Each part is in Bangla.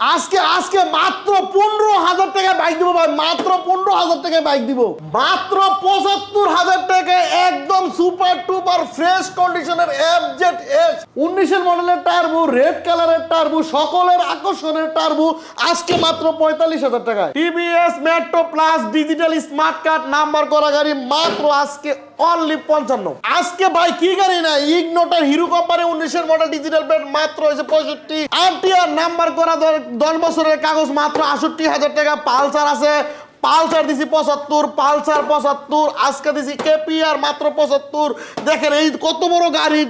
আজকে আজকে মাত্র পনেরো হাজার টাকায় বাইক দিব ভাই, মাত্র পনেরো হাজার টাকায় বাইক দিব। মাত্র পঁচাত্তর হাজার টাকায় একদম সুপার টুপার ফ্রেশ কন্ডিশনের এফ জেড এস উনিশের মডেলের টার্বো রেড কালারের টার্বো সকলের আকর্ষণের টার্বো আজকে মাত্র পঁয়তাল্লিশ হাজার টাকায়। TVS metro plus digital smart card number করা গাড়ি মাত্র আজকে অনলি পঞ্চান্ন। আজকে ভাই কি গাড়ি না ইগনোটার হিরো কোম্পানি উনিশের মডেল ডিজিটাল প্লেট মাত্র হয়েছে পঁয়ষট্টি। আরটিআর নাম্বার করা দশ- দশ বছরের কাগজ মাত্র আষট্টি হাজার টাকা। পালসার আছে। পালসার দিছি পঁচাত্তর, পালসার পঁচাত্তর, আজকে দিছি কেপিআর মাত্র পঁচাত্তর। দেখেন এই কত বড় গাড়ি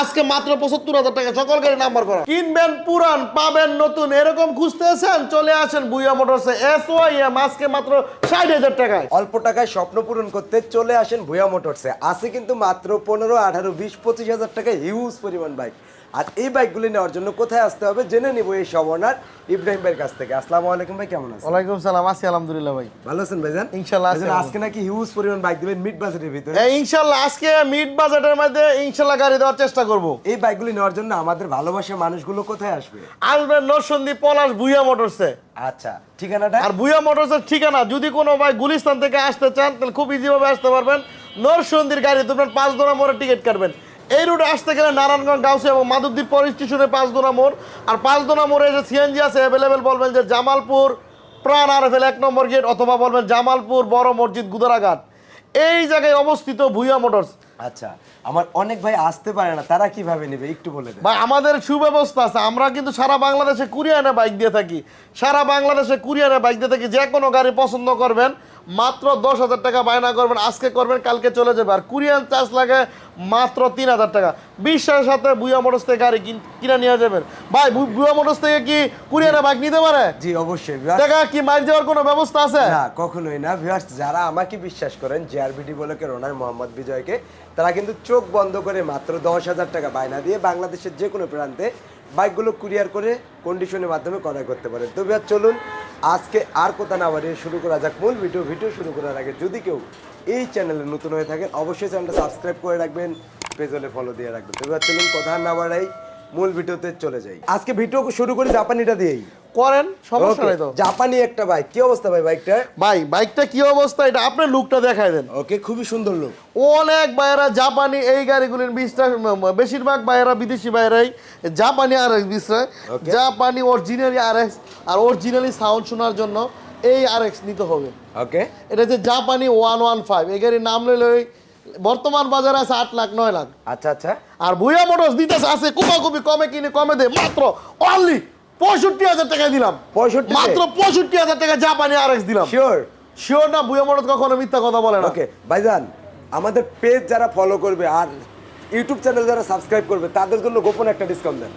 আজকে মাত্র পঁচাত্তর হাজার টাকা। সকল গাড়ি নাম্বার করা। কিনবেন পুরান, পাবেন নতুন, এরকম খুঁজতেছেন, চলে আসেন বুইয়া মোটরসে। এস ওয়াই এম আজকে মাত্র ষাট হাজার টাকায়। অল্প টাকায় স্বপ্ন পূরণ করতে চলে আসেন ভুয়া মোটরসে। আছে কিন্তু মাত্র পনেরো, আঠারো, বিশ, পঁচিশ হাজার টাকা হিউজ পরিমাণ বাইক আর এই বাইকগুলি নেওয়ার জন্য কোথায় আসতে হবে জেনে নিব এই সবনার ইব্রাহিম ভাইয়ের কাছ থেকে। আসসালামু আলাইকুম ভাই কেমন আছেন? ওয়ালাইকুম সালাম আছি আলহামদুলিল্লাহ ভাই। ভালো আছেন ভাইজান? ইনশাল্লাহ আছি আজকে নাকি হিউজ পরিমাণ বাইক দিবেন মিড বাজেটের ভিতরে। এই ইনশাল্লাহ আজকে মিড বাজেটের মধ্যে ইনশাল্লাহ গাড়ি দেওয়ার চেষ্টা করব। এই বাইকগুলি নেওয়ার জন্য আমাদের ভালোবাসার মানুষগুলো কোথায় আসবে? আসবেন নরসন্দী পলাশ ভুইয়া মোটরসে আচ্ছা ঠিকানাটা? আর ভুইয়া মোটরসের ঠিকানা যদি কোনো ভাই গুলিস্তান থেকে আসতে চান তাহলে খুব ইজি ভাবে আসতে পারবেন। নরসন্দির গাড়ি তুলবেন পাঁচ দোনা মোড়ে টিকিট কাটবেন। এই রুটে আসতে গেলে নারায়ণগঞ্জ গাউসে এবং মাধবদীপ পর স্টেশনে পাঁচ দোনা মোড়। আর পাঁচ দোনা মোড়ে যে সিএনজি আছে অ্যাভেলেবেল বলবেন যে জামালপুর প্রাণ আর এক নম্বর গেট অথবা বলবেন জামালপুর বড় মসজিদ গুদারাঘাট। এই জায়গায় অবস্থিত ভুইয়া মোটরস। আচ্ছা আমার অনেক ভাই আসতে পারে না তারা কীভাবে নেবে? একটু বলে দেন। ভাই আমাদের সুব্যবস্থা আছে। আমরা কিন্তু সারা বাংলাদেশে কুরিয়ানে বাইক দিয়ে থাকি। সারা বাংলাদেশে কুরিয়ানে বাইক দিয়ে থাকি। যে কোনো গাড়ি পছন্দ করবেন। মাত্র দশ হাজার টাকা বায়না করবেন আজকে করবেন কালকে চলে যাবে। আর কুরিয়ান চার্জ লাগে মাত্র তিন হাজার টাকা। বিশ্বাসের সাথে বুয়া মোটরস থেকে গাড়ি কিন- নিয়ে যাবেন। ভাই বুয়া মোটরস থেকে কি কুরিয়ানে বাইক নিতে পারে? জি অবশ্যই টাকা কি মাইল যাওয়ার কোনো ব্যবস্থা আছে? না কখনোই না। ভিউয়ার্স যারা আমাকে বিশ্বাস করেন জেআরবিডি বলকের ওনার মোহাম্মদ বিজয়কে তারা কিন্তু চোখ বন্ধ করে মাত্র দশ হাজার টাকা বায়না দিয়ে বাংলাদেশের যে কোনো প্রান্তে বাইকগুলো কুরিয়ার করে কন্ডিশনের মাধ্যমে ক্রয় করতে পারে তো চলুন আজকে আর কথা না বাড়িয়ে শুরু করা যাক মূল ভিডিও ভিডিও শুরু করার আগে যদি কেউ এই চ্যানেলে নতুন হয়ে থাকেন, অবশ্যই চ্যানেলটা সাবস্ক্রাইব করে রাখবেন, পেজলে ফলো দিয়ে রাখবেন। তবে চলুন, কথা না বাড়াই মূল ভিডিওতে চলে যাই। আজকে ভিডিও শুরু করি জাপানিটা দিয়েই। করেন সমস্যা নাই তো। জাপানি একটা বাইক কি অবস্থা ভাই বাইকটা ভাই বাইকটা কি অবস্থা এটা? আপনার লুকটা দেখায় দেন। ওকে খুবই সুন্দর লোক অনেক বাইরা জাপানি এই গাড়িগুলির বিশটা বেশিরভাগ বাইরা বিদেশি বাইরাই জাপানি আর এক্স Okay. জাপানি অরিজিনালি আর এক্স আর অরিজিনালি সাউন্ড শোনার জন্য এই আর এক্স নিতে হবে। ওকে। এটা হচ্ছে জাপানি ওয়ান ওয়ান ফাইভ এই গাড়ির নাম লইলে ওই বর্তমান বাজারে আছে আট লাখ নয় লাখ। আচ্ছা আচ্ছা। আর ভুয়া মোটরস দিতেছে আছে কুপাকুপি কমে কিনে কমে দে মাত্র অনলি পঁয়ষট্টি হাজার টাকা দিলাম। 65 মাত্র পঁয়ষট্টি হাজার টাকা জাপানি আর এক্স দিলাম। শিওর শিওর না ভুয়া মোটরস কখনো মিথ্যা কথা বলে না। ওকে ভাইজান আমাদের পেজ যারা ফলো করবে আর ইউটিউব চ্যানেল যারা সাবস্ক্রাইব করবে তাদের জন্য গোপন একটা ডিসকাউন্ট দেন।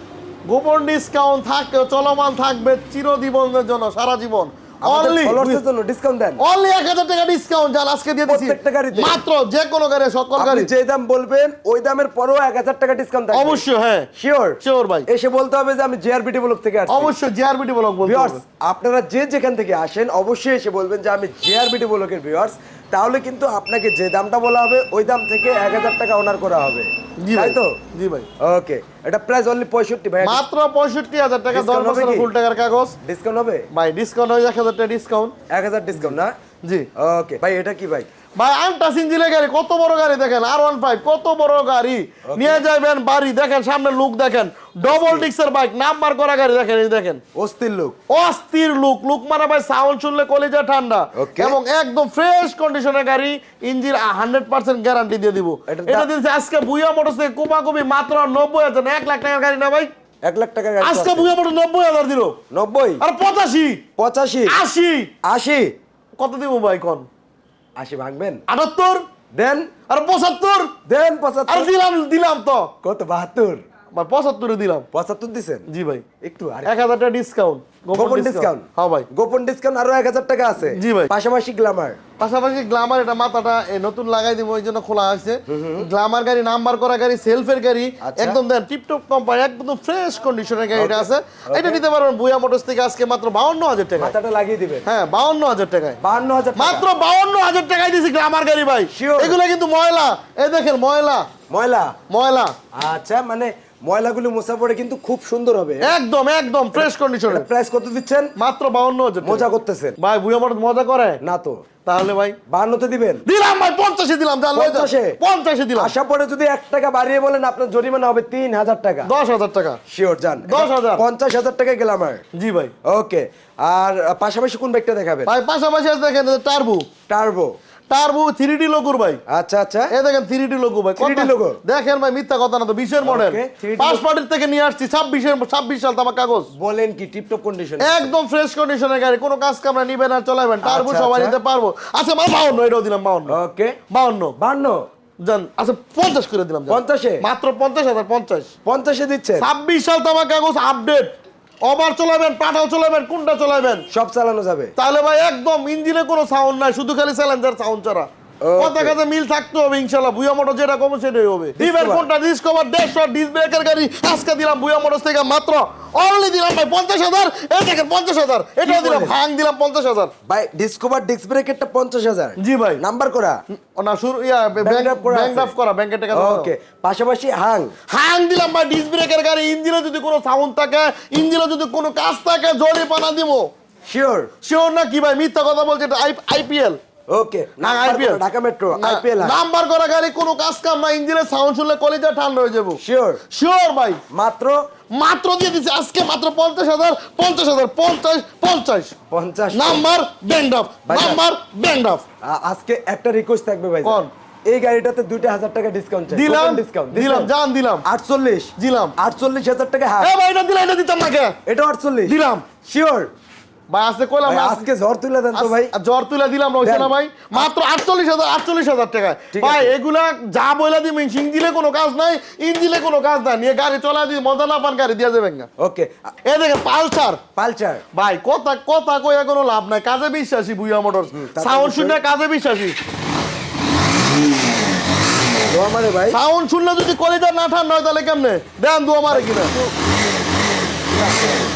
গোপন ডিসকাউন্ট থাকবে চলমান থাকবে চিরজীবনের জন্য সারা জীবন। অনলি ফলোয়ার্সদের জন্য ডিসকাউন্ট দেন। অনলি এক হাজার টাকা ডিসকাউন্ট যান আজকে দিয়ে দিচ্ছি প্রত্যেকটা গাড়িতে? মাত্র যে কোনো গাড়ি সকল গাড়ি। যে দাম বলবেন ওই দামের পরেও এক হাজার টাকা ডিসকাউন্ট থাকবে। অবশ্যই হ্যাঁ। শিওর শিওর ভাই। এসে বলতে হবে যে আমি জেআরবিটি ব্লক থেকে আসছি। অবশ্যই জিআরবিটি ব্লক বলতে ভিউয়ার্স হবে আপনারা যে যেখান থেকে আসেন অবশ্যই এসে বলবেন যে আমি জেআরবিটি ব্লকের ভিউয়ার্স তাহলে কিন্তু আপনাকে যে দামটা বলা হবে ওই দাম থেকে এক হাজার টাকা অনার করা হবে। জি ভাই। তো? জি ভাই। ওকে এটা প্রাইস অনলি পঁয়ষট্টি ভাই। মাত্র পঁয়ষট্টি হাজার টাকা দশ কি? ফুল টাকার কাগজ। ডিসকাউন্ট হবে? ভাই ডিসকাউন্ট হয়ে এক হাজার টাকা ডিসকাউন্ট এক হাজার ডিসকাউন্ট না? জি। ওকে ভাই এটা কি ভাই? ভাই আনটা সিঞ্জিলের গাড়ি কত বড় গাড়ি দেখেন আর ওয়ান ফাইভ কত বড় গাড়ি। নিয়ে যাবেন বাড়ি দেখেন সামনে লুক দেখেন। ডবল ডিক্সের বাইক নাম্বার করা গাড়ি দেখেন এই দেখেন। অস্থির লোক অস্থির লুক লুক মানে ভাই সাউন্ড শুনলে কলিজা ঠান্ডা। এবং একদম ফ্রেশ কন্ডিশনের গাড়ি ইঞ্জিন হান্ড্রেড পার্সেন্ট গ্যারান্টি দিয়ে দিব। এটা দিচ্ছে আজকে বুয়া মোটরস থেকে কুমাকুবি মাত্র নব্বই হাজার এক লাখ টাকার গাড়ি না ভাই? এক লাখ টাকা গাড়ি আজকে। বুয়া মোটর নব্বই হাজার দিল। নব্বই? আর পঁচাশি। পঁচাশি। আশি। আশি। কত দিব ভাই কোন আশি ভাঙবেন আটাত্তর দেন আর পঁচাত্তর দেন আর পঁচাত্তর দিলাম দিলাম তো কত বাহাত্তর ভাই পঁচাত্তরে দিলাম। পঁচাত্তর দিছেন? জি ভাই। একটু আর। এক হাজার টাকা ডিসকাউন্ট গোপন ডিসকাউন্ট হ্যাঁ ভাই। গোপন ডিসকাউন্ট আরও এক হাজার টাকা আছে? জি ভাই। পাশাপাশি গ্লামার পাশাপাশি গ্লামার এটা মাথাটা নতুন লাগাই দিব ওই জন্য খোলা আছে। গ্লামার গাড়ি নাম্বার করা গাড়ি সেলফের গাড়ি আচ্ছা। একদম দেন টিপটপ কোম্পানি একদম ফ্রেশ কন্ডিশনের আছে। এটা নিতে পারবেন বুয়া মোটরস থেকে আজকে মাত্র বাউন্ন হাজার টাকা মাথাটা লাগিয়ে দিবেন। হ্যাঁ বাউন্ন হাজার টাকায়। বাহান্ন হাজার মাত্র বাউন্ন হাজার টাকায় দিছি গ্লামার গাড়ি ভাই. এগুলো কিন্তু ময়লা। এই দেখেন ময়লা। ময়লা? ময়লা। আচ্ছা মানে ময়লাগুলো মোছা পড়ে কিন্তু খুব সুন্দর হবে। একদম একদম ফ্রেশ কন্ডিশনে প্রাইস কত দিচ্ছেন? মাত্র বাউন্ন হাজার মজা করতেছেন। ভাই বুয়া মোটর মজা করে? না তো। তাহলে ভাই বান্নতে দিবেন? দিলাম ভাই পঞ্চাশে দিলাম যা লয়ে যা। পঞ্চাশে? পঞ্চাশে দিলাম। আশা পরে যদি এক টাকা বাড়িয়ে বলেন আপনার জরিমানা হবে তিন হাজার টাকা। দশ হাজার টাকা। শিওর যান। দশ হাজার। পঞ্চাশ হাজার টাকা গেলাম জি ভাই। ওকে আর পাশাপাশি কোন বাইকটা দেখাবেন? ভাই পাশাপাশি আছে দেখেন turbo turbo turbo three D লোকুর ভাই। আচ্ছা আচ্ছা। এ দেখেন থ্রি ডি লোগো ভাই 3D কথা- logo? দেখেন ভাই মিথ্যা কথা না তো বিশের মডেল। Okay, 3D পাঁচ পার্টির থেকে নিয়ে আসছি ছাব্বিশের ছাব্বিশ সাল তামাক কাগজ। বলেন কি টিপটপ কন্ডিশন একদম ফ্রেশ কন্ডিশনের গাড়ি কোনো কাজ কামরা নিবেন আর চলাবেন টার্বো আচ্ছা, সবাই আচ্ছা। নিতে পারব। আচ্ছা ভাই বাউন্ন এটাও দিলাম বাউন্ন। ওকে। বাউন্ন। বান্ন জান আচ্ছা পঞ্চাশ করে দিলাম পঞ্চাশে? মাত্র পঞ্চাশ হাজার পঞ্চাশ। পঞ্চাশে দিচ্ছেন ছাব্বিশ সাল তামাক কাগজ আপডেট ওভার চলাবেন পাঠাও চলাবেন কোনটা চলাবেন? সব চালানো যাবে। তাহলে ভাই একদম ইঞ্জিনে কোনো সাউন্ড নাই শুধু খালি স্যালেঞ্জার সাউন্ড ছাড়া। Okay. কথা মিল থাকতে হবে ইনশাল্লাহ। বুয়া মোটর যেটা কমে সেটাই হবে। Discover। কোনটা ডিসকভার দেড়শো ডিস ব্রেকের গাড়ি। আজকে দিলাম বুয়া মোটর থেকে মাত্র অনলি দিলাম ভাই পঞ্চাশ হাজার। এই দেখেন পঞ্চাশ হাজার। এটাও দিলাম ভাঙ দিলাম পঞ্চাশ হাজার। ভাই ডিসকভার ডিস্ক ব্রেকেরটা পঞ্চাশ হাজার। জি ভাই। নাম্বার করা। না শুরু ইয়া ব্যাংক ব্যাংক? করা ব্যাংকের টাকা ওকে পাশাপাশি হাং। হাং দিলাম ভাই ডিস ব্রেকের গাড়ি ইঞ্জিনে যদি কোনো সাউন্ড থাকে ইঞ্জিনে যদি কোনো কাজ থাকে জরিমানা দিব। শিওর শিওর না কি ভাই? মিথ্যা কথা বলছে এটা আইপিএল ওকে না IPL Dhaka metro IPL number করা গাড়ি কোনো কাজ কাম না ইঞ্জিনের সাউন্ড শুনলে কলেজে ঠান্ডা হয়ে যাব। শিওর শিওর ভাই। মাত্র? মাত্র দিয়ে দিচ্ছে আজকে মাত্র পঞ্চাশ হাজার পঞ্চাশ হাজার পঞ্চাশ পঞ্চাশ। পঞ্চাশ। নাম্বার ব্যাংড অফ নাম্বার ব্যাংড অফ আজকে একটা রিকোয়েস্ট থাকবে ভাই। কোন? এই গাড়িটাতে দুইটা হাজার টাকা ডিসকাউন্ট দিলাম ডিসকাউন্ট দিলাম জান দিলাম। আটচল্লিশ। দিলাম। আটচল্লিশ হাজার টাকা এ ভাই এটা দিলাম এটা দিতাম না এটা আটচল্লিশ। দিলাম। শিওর ভাই আজকে কইলাম আজকে ঝড় তুলে দেন তো ভাই। জ্বর তুলে দিলাম দেন। না ভাই? মাত্র আটচল্লিশ হাজার আটচল্লিশ হাজার টাকা ভাই এগুলা যা বইলা দিবেন ইঞ্জিনে কোনো কাজ নাই ইঞ্জিনে কোনো কাজ নাই নিয়ে গাড়ি চলা মজা না পান গাড়ি দিয়ে যাবেন না। ওকে। এ দেখেন পালসার। পালচার ভাই কথা কথা কইয়া কোনো লাভ নাই কাজে বিশ্বাসী বুইয়া মোটর সাউন্ড। শুনে কাজে বিশ্বাসী। দোয়া মারে ভাই। সাউন্ড শুনলে যদি কলিজা না ঠান্ডা হয় তাহলে কেমনে? দেন দোয়া মারে কিনা।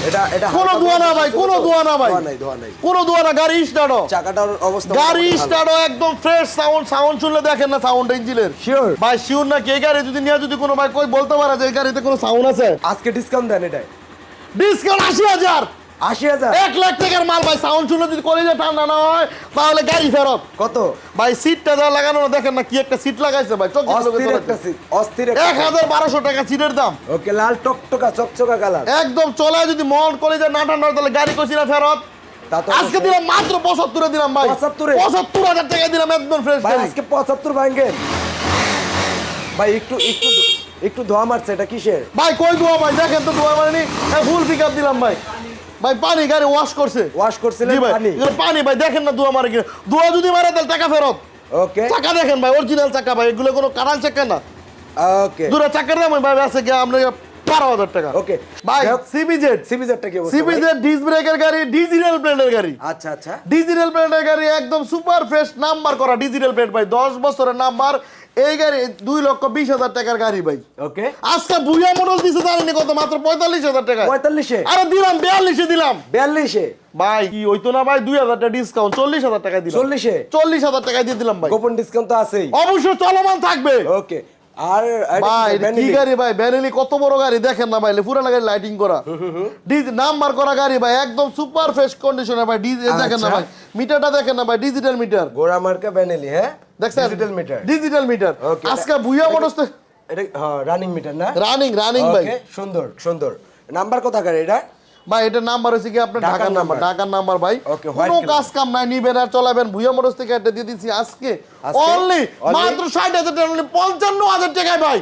এটা এটা কোনো দোয়া না ভাই কোনো দোয়া না ভাই। নাই দোয়া নাই। কোনো দোয়া না গাড়ি স্টার্ট চাকাটার অবস্থা গাড়ি স্টার্ট একদম ফ্রেশ সাউন্ড সাউন্ড শুনলে দেখেন না সাউন্ড ইঞ্জিনের শিওর ভাই শিওর না কে? গাড়ি যদি নিয়ে যদি কোনো ভাই কই বলতে পারে যে এই গাড়িতে কোনো সাউন্ড আছে? আজকে ডিসকাউন্ট দেন এটাই। ডিসকাউন্ট আশি হাজার। আশি হাজার। এক লাখ টাকার মাল ভাই সাউন্ড শুনলে যদি কলিজা ঠান্ডা না হয় তাহলে গাড়ি ফেরত। কত? ভাই সিটটা যা লাগানো দেখেন না কি একটা সিট লাগাইছে ভাই অস্থির একটা সিট অস্থির এক হাজার বারোশো টাকা সিটের দাম। ওকে লাল টকটকা চকচকা কালার। একদম চলায় যদি মন কলেজে না ঠান্ডা হয়, তাহলে গাড়ি না ফেরত। আজকে দিলাম মাত্র পঁচাত্তরে দিলাম ভাই। 75 এ? পঁচাত্তর হাজার টাকা দিলাম একদম ফ্রেশ ভাই আজকে পঁচাত্তর ভাঙ্গেন ভাই একটু একটু একটু ধোয়া মারছে এটা কিসের? ভাই কই ধোয়া ভাই? দেখেন তো ধোয়া মানে ফুল পিক আপ দিলাম ভাই। ভাই পানি গাড়ি ওয়াশ করছে। ওয়াশ করছিলেন পানি? পানি ভাই দেখেন না দোয়া মারে কিনা দোয়া যদি মারে তাহলে টাকা ফেরত। ওকে চাকা দেখেন ভাই অরিজিনাল চাকা ভাই এগুলো কোনো কারাল চাকা না। ওকে চাকার দাম ভাই আছে গিয়ে আপনার বারো হাজার টাকা। ওকে ভাই সিবিজেড সিবিজারটা কি? সিবিজেড ডিস ব্রেকের গাড়ি ডিজিটাল ব্র্যান্ডের গাড়ি। আচ্ছা আচ্ছা। ডিজিটাল প্লেটের গাড়ি একদম সুপার ফ্রেশ নাম্বার করা ডিজিটাল প্লেট ভাই দশ বছরের নাম্বার এই গাড়ি দুই লক্ষ বিশ হাজার টাকার গাড়ি ভাই। ওকে। আজকে বুয়া মডেল দিছে জানেনি কত? মাত্র পঁয়তাল্লিশ হাজার টাকা। পঁয়তাল্লিশে? আরে দিলাম বিয়াল্লিশে দিলাম। বিয়াল্লিশে? ভাই কি হইতো না ভাই? দুই হাজার টাকা ডিসকাউন্ট চল্লিশ হাজার টাকা দিলাম। চল্লিশে? চল্লিশ হাজার টাকা দিয়ে দিলাম ভাই। গোপন ডিসকাউন্ট তো আছেই। অবশ্যই চলমান থাকবে। ওকে। আর ভাই কি? গাড়ি ভাই? ব্যানেলি কত বড় গাড়ি? দেখেন না ভাই পুরানা গাড়ি লাইটিং করা। নাম্বার করা গাড়ি ভাই একদম সুপার ফ্রেশ কন্ডিশনে ভাই। ডিজ দেখেন না আচ্ছা। ভাই মিটারটা দেখেন না ভাই ডিজিটাল মিটার গোড়া মার্কা বেনেলি হ্যাঁ? দেখছেন? Digital meter digital meter. আজকে বুইয়া মোটরস এটা হ্যাঁ রানিং মিটার না? রানিং রানিং ভাই। সুন্দর সুন্দর। নাম্বার কোথাকার এটা? ভাই এটা নাম্বার হচ্ছে কি আপনার ঢাকার নাম্বার ঢাকার নাম্বার ভাই। কোনো কাজ কাম নাই নিবেন আর চলাবেন। মোটরস থেকে এটা দিয়ে দিচ্ছি আজকে? অনলি মাত্র ষাট হাজার টাকা only পঞ্চান্ন হাজার টাকায় ভাই।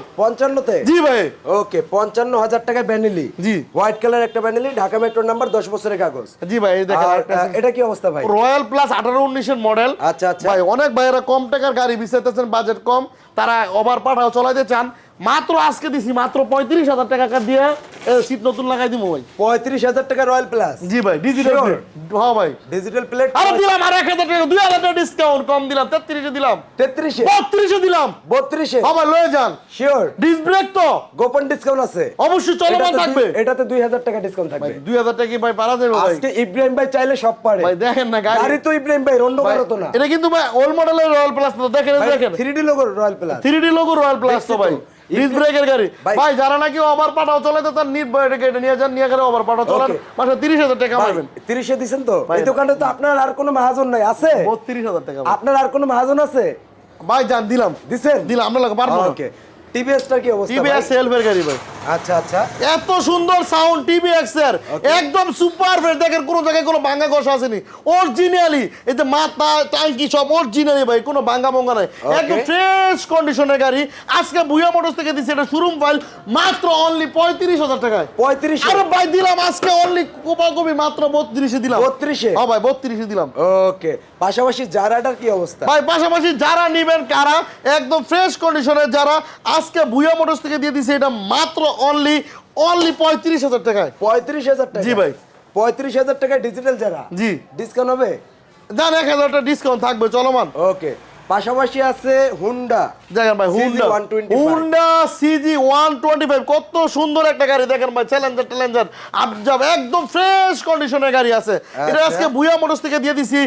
জি ভাই। ওকে পঞ্চান্ন হাজার টাকা বেনেলি জি। হোয়াইট কালার একটা বেনেলি ঢাকা মেট্রো নাম্বার দশ বছরের কাগজ। জি ভাই এই দেখেন এটা কি অবস্থা ভাই? রয়্যাল প্লাস আঠারো উনিশের মডেল আচ্ছা আচ্ছা। ভাই অনেক ভাইয়েরা কম টাকার গাড়ি বিচাইতেছেন বাজেট কম। তারা ওভার পাঠাও চলাইতে চান। মাত্র আজকে দিছি মাত্র পঁয়ত্রিশ হাজার টাকা দিয়ে সিট নতুন লাগাই দিব ভাই। পঁয়ত্রিশ হাজার টাকা রয়্যাল প্লাস জি ভাই ডিজিটাল. হ্যাঁ ভাই। ডিজিটাল প্লেট আরে দিলাম আর এক হাজার টাকা দুই হাজার টাকা ডিসকাউন্ট কম দিলাম তেত্রিশে দিলাম। তেত্রিশে? বত্রিশে দিলাম। বত্রিশে? আবার লয়ে যান। শিওর ডিস ব্রেক তো। গোপন ডিসকাউন্ট আছে। অবশ্যই চলমান থাকবে। এটাতে দুই হাজার টাকা ডিসকাউন্ট থাকবে। দুই হাজার টাকা কি ভাই পারা যাবে ভাই? আজকে ইব্রাহিম ভাই চাইলে সব পারে। ভাই দেখেন না গাড়ি তো ইব্রাহিম ভাই রন্ড ভাই, করো তো না। এটা কিন্তু ভাই ওল্ড মডেলের রয়্যাল প্লাস তো দেখেন দেখেন। Three D logo royal plus three D logo royal plus তো ভাই। ডিস ব্রেকের গাড়ি। ভাই- যারা নাকি ওভার পাটাও চলে তো তার নির্ভয় এটা নিয়ে যান নিয়ে গেলে ওভার পাটাও চলেন। মাসে তিরিশ হাজার টাকা পাবেন। তিরিশে দিছেন তো? এই দোকানে তো আপনার আর কোনো মহাজন নাই আছে? বত্রিশ হাজার টাকা আপনার আর কোনো মহাজন আছে? ভাই যান দিলাম। দিছেন? দিলাম আপনার লাগে পারব ওকে টিভিএসটার কি অবস্থা টিভিএস সেলফের গাড়ি ভাই। আচ্ছা আচ্ছা। এত সুন্দর সাউন্ড টিভিএক্স এর একদম সুপার ফ্রেশ দেখেন কোনো জায়গায় কোনো ভাঙ্গা কষা আসেনি। অরিজিনালি এই মাথা টাঙ্কি সব অরিজিনালি ভাই কোনো ভাঙ্গা ভঙ্গা নাই। একদম ফ্রেশ কন্ডিশনের গাড়ি। আজকে বুয়া মোটরস থেকে দিচ্ছে এটা শোরুম ফাইল মাত্র অনলি পঁয়ত্রিশ হাজার টাকায়। পঁয়ত্রিশে? আরে ভাই দিলাম আজকে অনলি কোপা মাত্র বত্রিশে দিলাম। 32 হ্যাঁ ভাই বত্রিশে দিলাম। ওকে পাশাপাশি জারাটার কি অবস্থা? ভাই পাশাপাশি যারা নিবেন কারা একদম ফ্রেশ কন্ডিশনের যারা আজকে ভুয়া মোটরস থেকে দিয়ে দিছে এটা মাত্র অনলি অনলি পঁয়ত্রিশ হাজার টাকায়। পঁয়ত্রিশ হাজার টাকা। জি ভাই। পঁয়ত্রিশ হাজার টাকায় ডিজিটাল যারা জি। ডিসকাউন্ট হবে? না এক হাজার টাকা ডিসকাউন্ট থাকবে চলমান। ওকে। পাশাপাশি আছে হুন্ডা দেখেন ভাই Honda Honda CG one twenty five কত সুন্দর একটা গাড়ি দেখেন ভাই চ্যালেঞ্জার আবজাব একদম ফ্রেশ কন্ডিশনের গাড়ি আছে। এটা আচ্ছা। আজকে বুয়া মোটরস থেকে দিয়ে দিছি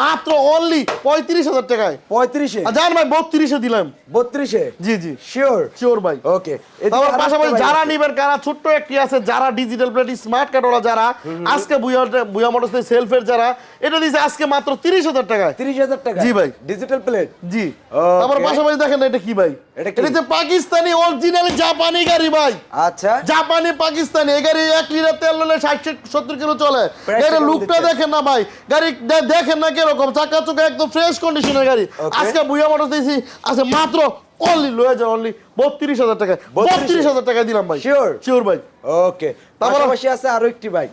মাত্র অনলি পঁয়ত্রিশ হাজার টাকায়। পঁয়ত্রিশে? জান ভাই বত্রিশে দিলাম। বত্রিশে? জি জি। শিওর শিওর ভাই। ওকে তারপর পাশাপাশি যারা নিবেন কারা ছোট্ট একটি আছে যারা ডিজিটাল প্লেট স্মার্ট কার্ডওয়ালা যারা আজকে বুয়া বুয়া মোটরস থেকে সেলফের যারা এটা দিছে আজকে মাত্র তিরিশ হাজার টাকায়। তিরিশ হাজার টাকা জি ভাই। ডিজিটাল প্লেট জি. তারপর পাশাপাশি দেখেন এটা কি ভাই? এটা যে পাকিস্তানি অরিজিনাল জাপানি গাড়ি ভাই। আচ্ছা। জাপানি পাকিস্তানি এই গাড়ি এক লিটার তেল নিলে ষাট সত্তর কিলো চলে। গাড়ির লুকটা দেখেন না ভাই। গাড়ি দেখেন না কীরকম। চাকা চোখা একদম ফ্রেশ কন্ডিশনের গাড়ি। আজকে বুয়া মোটর দিয়েছি। আছে মাত্র অনলি লয়ে অনলি বত্রিশ হাজার টাকা। বত্রিশ। হাজার টাকা দিলাম ভাই। Sure? শিওর ভাই। ওকে তারপর- আছে আরও একটি বাইক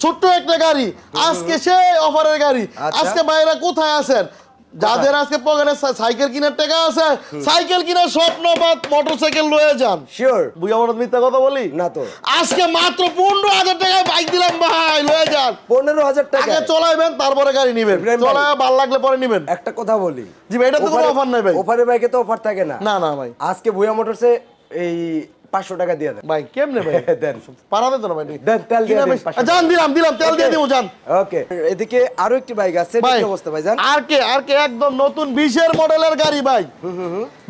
ছোট্ট একটা গাড়ি। আজকে সেই অফারের গাড়ি। আচ্ছা। আজকে বাইরে কোথায় আছেন? যাদের আজকে পকেটে সাইকেল কেনার টাকা আছে সাইকেল কেনার স্বপ্ন বা মোটরসাইকেল লয়ে যান। শিওর বুঝা মনে মিথ্যা কথা বলি? না তো। আজকে মাত্র পনেরো হাজার টাকায় বাইক দিলাম ভাই লয়ে যান। পনেরো হাজার টাকা আগে চলাইবেন তারপরে গাড়ি নিবেন। চলায় ভালো লাগলে পরে নিবেন। একটা কথা বলি। জি ভাই এটা তো কোনো অফার নাই ভাই। অফারে বাইকে তো অফার থাকে না? না না ভাই। আজকে ভুয়া মোটরসে এই পাঁচশো টাকা দিয়ে দেন। ভাই কেমনে ভাই? দেন। পারাতে তো না ভাই? দেন, তেল দিয়ে জান দিলাম দিলাম তেল দিয়ে দিব জান। ওকে এদিকে আরও একটি বাইক আছে কি অবস্থা ভাই জান? আর কে আর কে একদম নতুন বিশের মডেলের গাড়ি ভাই।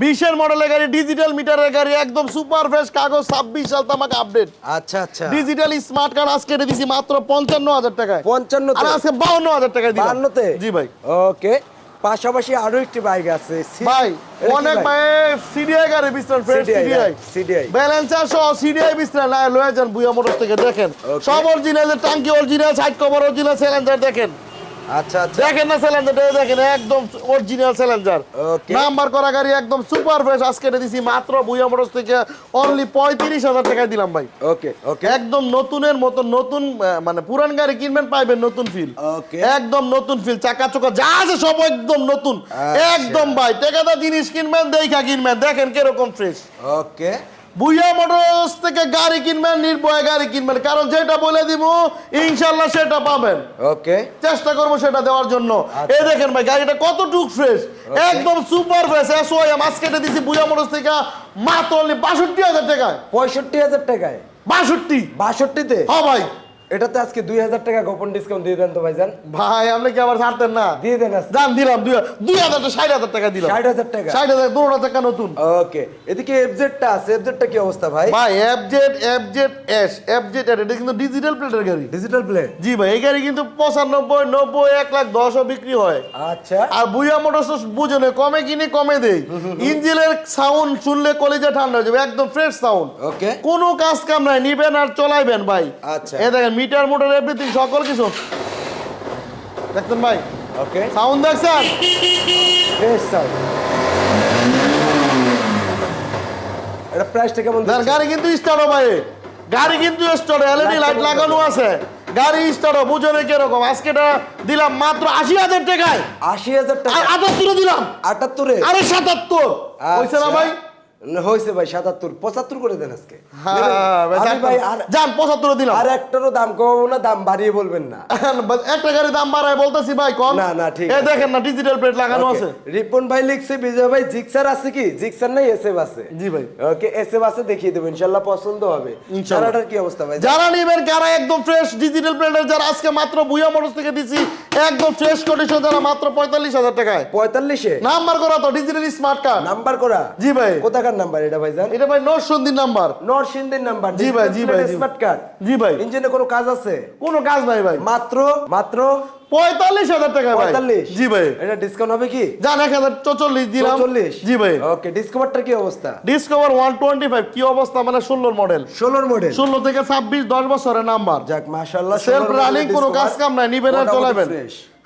বিশের মডেলের গাড়ি ডিজিটাল মিটারের গাড়ি একদম সুপার ফ্রেশ কাগজ ছাব্বিশ সাল তামাক আপডেট আচ্ছা আচ্ছা। ডিজিটাল স্মার্ট কার্ড আজকে দিছি মাত্র পঞ্চান্ন হাজার টাকায়। পঞ্চান্ন আর আজকে বাউন্ন হাজার টাকায় দিলাম। বান্নতে জি ভাই। ওকে পাশাপাশি আরও একটি বাইক আছে। ভাই অনেক বাইক? ভাই সিডিআই গাড়ি বিস্তার ফ্রেন্ড সিডিআই সিডিআই ব্যালেন্সার সহ সিডিআই বিস্তার না লয়ে যান বুয়া মোটরস থেকে দেখেন। সব অরিজিনাল টাঙ্কি original side cover original cylinder দেখেন। আচ্ছা আচ্ছা। দেখেন না দেখেন একদম অরিজিনাল স্যালেঞ্জার নাম্বার করা গাড়ি একদম সুপার ফ্রেশ আজকে এটা দিছি মাত্র বুয়া মোটরস থেকে অনলি পঁয়ত্রিশ হাজার টাকায় দিলাম ভাই। ওকে ওকে একদম নতুনের মতো নতুন মানে পুরান গাড়ি কিনবেন পাইবেন নতুন ফিল. একদম নতুন ফিল চাকা চোকা যা আছে সব একদম নতুন। আচ্ছা। একদম ভাই টেকাদা জিনিস কিনবেন দেখা কিনবেন দেখেন কীরকম ফ্রেশ ওকে বুইয়া মোটরস থেকে গাড়ি কিনবেন নির্ভয়ে গাড়ি কিনবেন। কারণ যেটা বলে দিব ইনশাল্লাহ সেটা পাবেন। ওকে। চেষ্টা করব সেটা দেওয়ার জন্য। আচ্ছা। এই দেখেন ভাই গাড়িটা কত টুক ফ্রেশ একদম সুপার ফ্রেশ এস ওয়াই মাছ কেটে দিছি বুইয়া মোটরস থেকে মাত্র বাষট্টি হাজার টাকায়। পঁয়ষট্টি হাজার টাকায়। বাষট্টি। বাষট্টিতে? হ্যাঁ ভাই। এটাতে আজকে দুই হাজার টাকা গোপন ডিসকাউন্ট দিয়ে দেন তো ভাইজান। ভাই আপনি কি আবার ছাড়তেন না? দিয়ে দেন দাম দিলাম দুই দুই হাজার ষাট হাজার টাকা দিলাম। ষাট হাজার টাকা। ষাট হাজার দুটো টাকা নতুন। ওকে এদিকে এফজেডটা আছে। এফজেডটা কি অবস্থা ভাই? ভাই F Z F Z S F Z এটা কিন্তু ডিজিটাল প্লেটের গাড়ি। ডিজিটাল প্লেট জি ভাই এই গাড়ি কিন্তু পঁচানব্বই নব্বই এক লাখ দশও বিক্রি হয়। আচ্ছা। আর বুয়া মোটরস বুঝে নেই কমে কিনে কমে দেই। ইঞ্জিনের সাউন্ড শুনলে কলেজে ঠান্ডা হয়ে যাবে একদম ফ্রেশ সাউন্ড ওকে কোনো কাজ কাম নাই নিবেন আর চলাইবেন ভাই। আচ্ছা। এ দেখেন মিটার মোটর এভরিথিং সকল কিছু। দেখছেন ভাই? ওকে সাউন্ড দেখছেন? ফ্রেশ সাউন্ড এটা প্রাইসটা কেমন দেন গাড়ি কিন্তু স্টার্ট ভাই। গাড়ি কিন্তু স্টার্ট এলইডি লাইট লাগানো আছে। গাড়ি স্টার্ট বুঝে কীরকম? আজকে এটা দিলাম মাত্র আশি হাজার টাকায়। আশি হাজার টাকা। আটাত্তরে দিলাম। আটাত্তরে? আরে সাতাত্তর। না আচ্ছা। ভাই না, হয়েছে ভাই সাতাত্তর পঁচাত্তর করে দেন আজকে। হ্যাঁ, ভাই, আর যান পঁচাত্তরে দিলাম। আর একটারও দাম কমাবো না দাম বাড়িয়ে বলবেন না। একটা গাড়ি দাম বাড়ায় বলতেছি ভাই কম। না, না, ঠিক এ আছে। দেখেন না ডিজিটাল প্লেট লাগানো আছে। রিপন ভাই লিখছে বিজয় ভাই জিক্সার আছে কি? জিক্সার নাই এসএফ আছে। জি ভাই। ওকে এসএফ আছে দেখিয়ে দেবো ইনশাআল্লাহ পছন্দ হবে। ইনশাআল্লাহ। কি অবস্থা ভাই? যারা নিবেন কারা একদম ফ্রেশ ডিজিটাল প্লেটের যারা আজকে মাত্র বুয়া মোটরস থেকে দিছি একদম ফ্রেশ কন্ডিশন যারা মাত্র পঁয়তাল্লিশ হাজার টাকায়। পঁয়তাল্লিশে? নাম্বার করা তো ডিজিটাল স্মার্ট কার্ড নাম্বার করা? জি ভাই। কোথাকার কোথাকার নাম্বার এটা ভাইজান। এটা ভাই নাম্বার নরসিংদীর নাম্বার জি ভাই, জি ভাই, স্মার্ট কার্ড জি ভাই। ইঞ্জিনে কোনো কাজ আছে? কোনো কাজ নাই ভাই। মাত্র মাত্র? পঁয়তাল্লিশ হাজার টাকা ভাই। জি ভাই। এটা ডিসকাউন্ট হবে কি? জান এক হাজার চল্লিশ দিলাম। চল্লিশ জি ভাই। ওকে ডিসকভারটার কি অবস্থা? ডিসকভার ওয়ান টোয়েন্টি ফাইভ কি অবস্থা? মানে ষোলোর মডেল ষোলোর মডেল ষোলো থেকে ছাব্বিশ দশ বছরের নাম্বার যাক মাশাল্লাহ সেলফ রানিং কোনো কাজ কাম নাই নিবেন আর চলাবেন।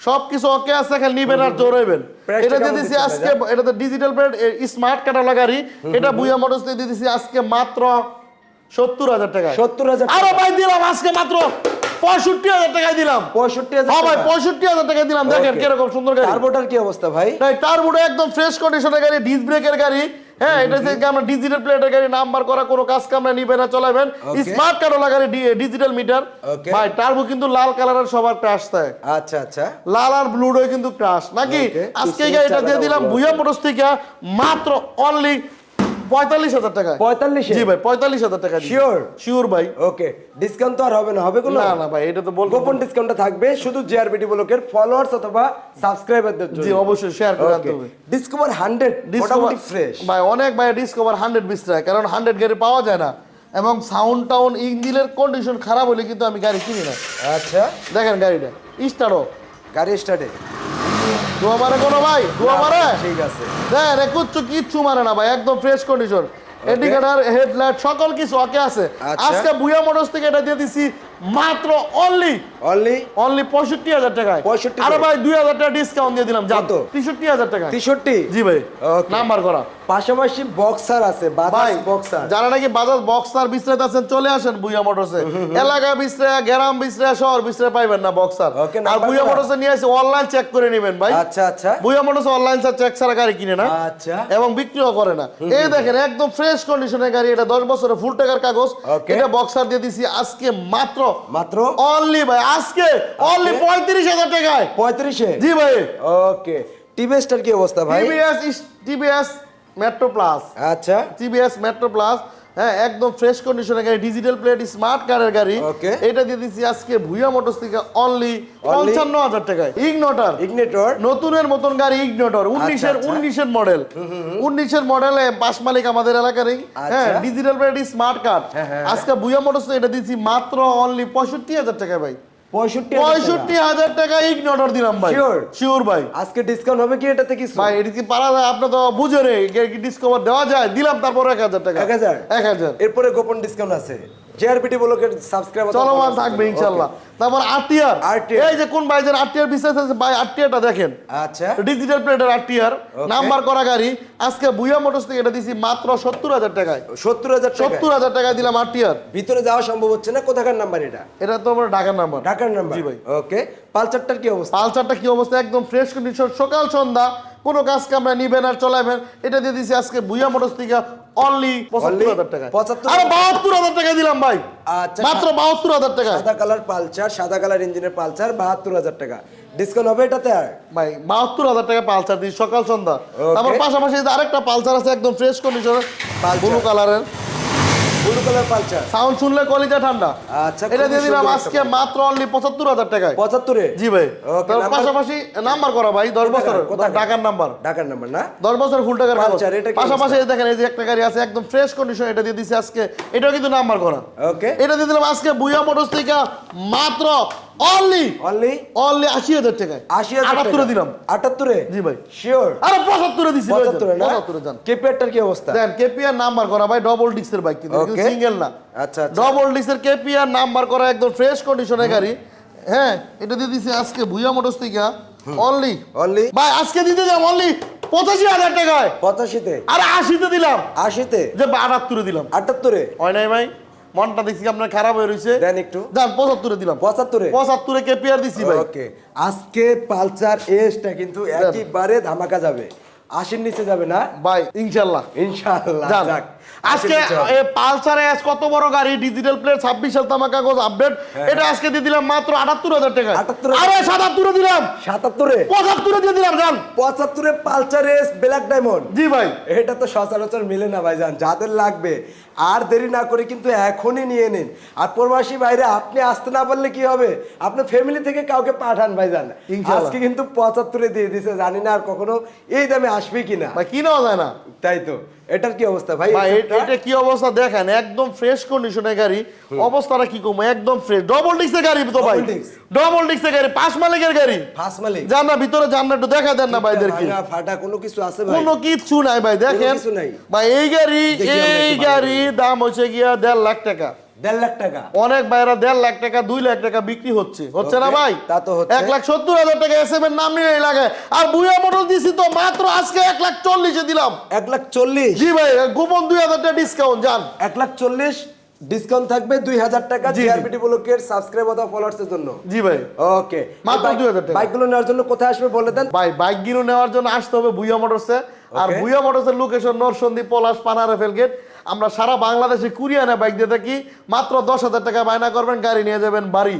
সবকিছু ওকে আছে খালি নিবেন আর চড়াইবেন এটা দিয়ে দিছি আজকে এটাতে ডিজিটাল প্লেট স্মার্ট কাটা গাড়ি এটা বুয়া মোটরস দিয়ে দিছি আজকে মাত্র সত্তর হাজার টাকা সত্তর হাজার আরও ভাই দিলাম আজকে মাত্র পঁয়ষট্টি হাজার টাকায় দিলাম। পঁয়ষট্টি হাজার হ্যাঁ ভাই পঁয়ষট্টি হাজার টাকায় দিলাম। দেখেন কীরকম সুন্দর গাড়ি। টার্বোটার কি অবস্থা ভাই? টার্বোটা একদম ফ্রেশ কন্ডিশনের গাড়ি ডিস ব্রেকের গাড়ি। হ্যাঁ এটা থেকে আমরা ডিজিটাল প্লেটের গাড়ি নাম্বার করা কোনো কাজ কামরা নিবে না চলাবেন. স্মার্ট কার্ড গাড়ি ডিজিটাল মিটার. ভাই টার্বো কিন্তু লাল কালারের সবার ক্রাশ থাকে আচ্ছা আচ্ছা। লাল আর ব্লুডও কিন্তু ক্রাশ নাকি? আজকে এটা দিয়ে দিলাম ভুয়া মোটরস থেকে মাত্র অনলি পঁয়তাল্লিশ হাজার টাকা। পঁয়তাল্লিশ? জি ভাই পঁয়তাল্লিশ হাজার টাকা Sure? শিওর ভাই। ওকে ডিসকাউন্ট তো আর হবে না হবে কোনো? না না ভাই এটা তো বলব গোপন ডিসকাউন্টটা থাকবে শুধু জিআরবিটি ব্লকের ফলোয়ার্স অথবা সাবস্ক্রাইবারদের জন্য। জি অবশ্যই শেয়ার করে হবে। ডিসকভার 100 মোটামুটি ফ্রেশ ভাই অনেক ভাই ডিসকভার হান্ড্রেড বিশ টাকা কারণ হান্ড্রেড গাড়ি পাওয়া যায় না। এবং সাউন্ড টাউন ইঞ্জিনের কন্ডিশন খারাপ হলে কিন্তু আমি গাড়ি কিনি না। আচ্ছা। দেখেন গাড়িটা স্টারও গাড়ি স্টার্টে ধোয়া মারে কোনো ভাই? ধোয়া মারে? ঠিক আছে। দেন কিচ্ছু কিচ্ছু মারে না ভাই একদম ফ্রেশ কন্ডিশন এডিকেটার হেডলাইট সকল কিছু ওকে আছে। আচ্ছা। আজকে বুয়া মোটরস থেকে এটা দিয়ে দিছি মাত্র অনলি অনলি অনলি পঁয়ষট্টি হাজার টাকায়। 65 আরে ভাই দুই হাজার টাকা ডিসকাউন্ট দিয়ে দিলাম যা জানতো তেষট্টি হাজার টাকা 63 জি ভাই নাম্বার করা। পাশাপাশি বক্সার আছে বাজাজ বক্সার। যারা নাকি বাজাজ বক্সার বিস্তারিত আছেন চলে আসেন বুইয়া মোটরসে। এলাকা বিস্তারে গ্রাম বিস্তারে শহর বিস্তারে পাইবেন না বক্সার। আর বুইয়া মোটরসে নিয়ে এসে অনলাইন চেক করে নেবেন ভাই। আচ্ছা আচ্ছা। বুইয়া মোটরসে অনলাইন চেক ছাড়া গাড়ি কিনে না। আচ্ছা। এবং বিক্রিও করে না। এই দেখেন একদম ফ্রেশ কন্ডিশনের গাড়ি এটা দশ বছরের ফুল টাকার কাগজ। এটা বক্সার দিয়ে দিছি আজকে মাত্র। মাত্র? অনলি ভাই আজকে। অনলি পঁয়ত্রিশ হাজার টাকায়। 35 এ জি ভাই। ওকে। টিভিএসটার কি অবস্থা ভাই? টিভিএস টিভিএস মেট্রো প্লাস আচ্ছা। টিভিএস মেট্রো প্লাস হ্যাঁ একদম ফ্রেশ কন্ডিশনের গাড়ি ডিজিটাল প্লেট স্মার্ট কারের গাড়ি। এটা দিয়ে দিচ্ছি আজকে ভুইয়া মোটরস থেকে অনলি পঞ্চান্ন হাজার টাকায়। ইগনোটার ইগনেটর নতুনের মতন গাড়ি ইগনোটর উনিশের আচ্ছা। উনিশের মডেল উনিশের মডেলে পাঁচ মালিক আমাদের এলাকারই হ্যাঁ আচ্ছা। ডিজিটাল প্লেট স্মার্ট কার্ড হ্যাঁ, হ্যাঁ। আজকে ভুইয়া মোটরস এটা দিচ্ছি মাত্র অনলি পঁয়ষট্টি হাজার টাকা ভাই। 65 পঁয়ষট্টি হাজার টাকা। ইগনোটর দিলাম ভাই? শিওর ভাই। আজকে ডিসকাউন্ট হবে কি এটাতে কিছু? ভাই এটা কি পারা যায় আপনি তো বুঝে রে ডিসকাউন্ট দেওয়া যায়? দিলাম তারপর এক হাজার টাকা। 1000? এক হাজার। এরপরে গোপন ডিসকাউন্ট আছে। জেআরবিটি ব্লকের সাবস্ক্রাইবার চলমান থাকবে ইনশাল্লাহ। তারপর আরটিআর এই যে কোন ভাইজান আরটিআর বিশ্বাস আছে ভাই আরটিআরটা দেখেন। আচ্ছা। ডিজিটাল প্লেটের আরটিআর নাম্বার করা গাড়ি। আজকে বুয়া মোটরস থেকে এটা দিছি মাত্র সত্তর হাজার টাকায়। সত্তর হাজার টাকা সত্তর হাজার টাকায় দিলাম আরটিআর ভিতরে যাওয়া সম্ভব হচ্ছে না কোথাকার নাম্বার এটা? এটা তো আমার ঢাকার নাম্বার ঢাকার নাম্বার জি ভাই। ওকে পালচারটার কি অবস্থা? পালসারটা কি অবস্থা? একদম ফ্রেশ কন্ডিশন সকাল সন্ধ্যা। কোনো কাজ কামরা নিবেন আর চলাবেন এটা দিয়ে দিছি আজকে বুয়া মোটরস থেকে অনলি পঁচাত্তর হাজার টাকা 75 আরে বাহাত্তর হাজার টাকা দিলাম ভাই। আচ্ছা মাত্র বাহাত্তর হাজার টাকা সাদা কালার পালচার সাদা কালার ইঞ্জিনের পালচার বাহাত্তর হাজার টাকা। ডিসকাউন্ট হবে এটাতে আর? ভাই বাহাত্তর হাজার টাকা পালসার দিই সকাল সন্ধ্যা. তারপর পাশাপাশি আরেকটা পালসার আছে একদম ফ্রেশ কন্ডিশনের। ব্লু কালারের ব্লু কালার পালচার সাউন্ড শুনলে কলিজা ঠান্ডা। আচ্ছা, এটা দিয়ে দিলাম আজকে মাত্র অনলি পঁচাত্তর হাজার টাকায়। পঁচাত্তরে? জি ভাই। পাশাপাশি নাম্বার করা ভাই দশ বছর ঢাকার নাম্বার ঢাকার নাম্বার না? দশ বছর ফুল টাকার। এটা পাশাপাশি দেখেন এই যে একটা গাড়ি আছে একদম ফ্রেশ কন্ডিশন এটা দিয়ে দিছে আজকে। এটাও কিন্তু নাম্বার করা। ওকে এটা দিয়ে দিলাম আজকে বুয়া মোটরস থেকে মাত্র অনলি অনলি অনলি আশি হাজার টাকায়। আশি হাজার আটাত্তরে দিলাম। আটাত্তরে? জি ভাই। শিওর আরে পঁচাত্তরে দিছি পঁচাত্তরে না? পঁচাত্তরে যান। কেপিআরটার কি অবস্থা? দেন কেপিআর নাম্বার করা ভাই ডবল ডিস্কের বাইক কিন্তু. সিঙ্গেল না। আচ্ছা ডবল ডিস্কের কেপিআর নাম্বার করা একদম ফ্রেশ কন্ডিশনের গাড়ি। হ্যাঁ এটা দিয়ে দিছি আজকে ভুইয়া মোটরস থেকে। অনলি অনলি ভাই আজকে দিতে যাম অনলি পঁচাশি হাজার টাকায়। পঁচাশিতে? আর আশিতে দিলাম। আশিতে? যে আটাত্তরে দিলাম। আটাত্তরে? হয় নাই ভাই? মনটা দেখছি আপনার খারাপ হয়ে রয়েছে দেন একটু। দেন পঁচাত্তরে দিলাম। পঁচাত্তরে? পঁচাত্তরে কেপিআর দিছি ভাই? ওকে। আজকে পালচার এসটা কিন্তু একেবারে ধামাকা যাবে। আশির নিচে যাবে না? ভাই ইনশাল্লাহ। ইনশাআল্লাহ যান। যাক। আজকে পালসার এস কত বড় গাড়ি? ডিজিটাল প্লেট ছাব্বিশ সাল তামা কাগজ আপডেট এটা আজকে দিয়ে দিলাম মাত্র আটাত্তর হাজার টাকা। আরে সাতাত্তরে দিলাম। সাতাত্তরে? পঁচাত্তরে দিয়ে দিলাম জান। পঁচাত্তরে পালচার এস ব্ল্যাক ডায়মন্ড। জি ভাই। এটা তো সচরাচর মিলে না ভাইজান। যাদের লাগবে। আর দেরি না করে কিন্তু এখনই নিয়ে নিন। আর প্রবাসী বাইরে আপনি আসতে না পারলে কি হবে? আপনার ফ্যামিলি থেকে কাউকে পাঠান ভাইজান। ইনশাআল্লাহ। আজকে কিন্তু পঁচাত্তরে দিয়ে দিছে জানি না আর কখনো এই দামে আসবে কিনা। ভাই কি নেওয়া যায় না। তাই তো। এটার কি অবস্থা ভাই? এটা কি অবস্থা দেখেন একদম ফ্রেশ কন্ডিশনের গাড়ি অবস্থাটা কি কম? একদম ফ্রেশ ডবল ডিক্সের গাড়ি তো ভাই। ডবল ডিক্সের গাড়ি পাঁচ মালিকের গাড়ি। পাঁচ মালিক। যান না ভিতরে যান না একটু দেখা দেন না ভাইদের কি ফাটা কোনো কিছু আছে ভাই? কোনো কিছু নাই ভাই দেখেন। ভাই এই গাড়ি এই গাড়ি। দাম হচ্ছে গিয়া দেড় লাখ টাকা। দেড় লাখ টাকা। অনেক বাইরা দেড় লাখ টাকা দুই লাখ টাকা বিক্রি হচ্ছে। হচ্ছে না ভাই? তা তো হচ্ছে। এক লাখ সত্তর হাজার টাকা এস এম এর নাম নিয়ে লাগে। আর বুয়া মোটর দিছি তো মাত্র আজকে এক লাখ চল্লিশে দিলাম। এক লাখ চল্লিশ? জি ভাই গোপন দুই হাজার টাকা ডিসকাউন্ট যান এক লাখ চল্লিশ? ডিসকাউন্ট থাকবে দুই হাজার টাকা জি, জি। জিআরপিটি ব্লকের সাবস্ক্রাইব অথবা ফলোয়ার্স এর জন্য। জি ভাই। ওকে। মাত্র 2000 টাকা। বাইকগুলো নেওয়ার জন্য কোথায় আসবে বলে দেন? ভাই নেওয়ার জন্য আসতে হবে বুয়া মোটরসে আর. বুয়া মোটরসের লোকেশন নরসন্দী পলাশ পানারে ফেলগেট আমরা সারা বাংলাদেশে কুরিয়ানে বাইক দিয়ে থাকি। মাত্র দশ হাজার টাকা বায়না করবেন, গাড়ি নিয়ে যাবেন বাড়ি।